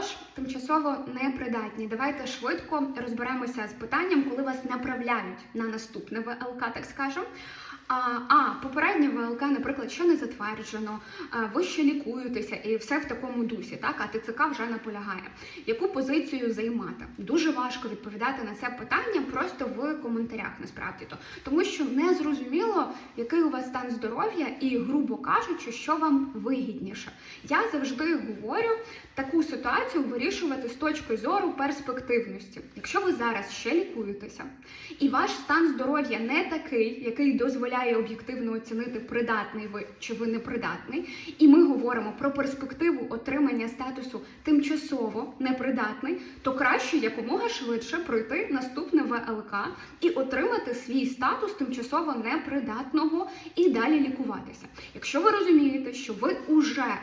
Отож, тимчасово непридатні. Давайте швидко розберемося з питанням, коли вас направляють на наступне ВЛК, так скажемо. А, попереднє ВЛК, наприклад, що не затверджено, ви ще лікуєтеся і все в такому дусі, так а ТЦК вже наполягає. Яку позицію займати? Дуже важко відповідати на це питання просто в коментарях, насправді то, тому що не зрозуміло, який у вас стан здоров'я, і, грубо кажучи, що вам вигідніше. Я завжди говорю таку ситуацію вирішувати з точки зору перспективності. Якщо ви зараз ще лікуєтеся, і ваш стан здоров'я не такий, який дозволяє об'єктивно оцінити, придатний ви чи ви непридатний, і ми говоримо про перспективу отримання статусу тимчасово непридатний, то краще якомога швидше пройти наступне ВЛК і отримати свій статус тимчасово непридатного і далі лікуватися. Якщо ви розумієте, що ви уже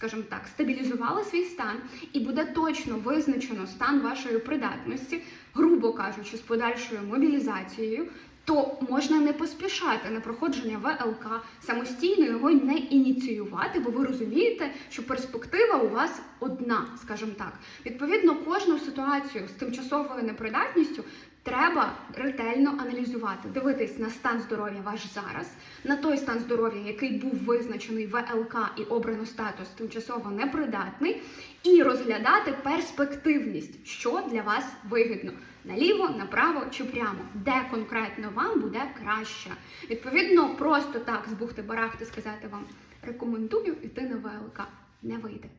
скажімо так, стабілізували свій стан, і буде точно визначено стан вашої придатності, грубо кажучи, з подальшою мобілізацією, то можна не поспішати на проходження ВЛК, самостійно його не ініціювати, бо ви розумієте, що перспектива у вас одна, скажімо так. Відповідно, кожну ситуацію з тимчасовою непридатністю треба ретельно аналізувати, дивитись на стан здоров'я ваш зараз, на той стан здоров'я, який був визначений ВЛК і обрано статус тимчасово непридатний, і розглядати перспективність, що для вас вигідно наліво, направо чи прямо, де конкретно вам буде краще. Відповідно, просто так з барахти сказати вам рекомендую йти на ВЛК не вийде.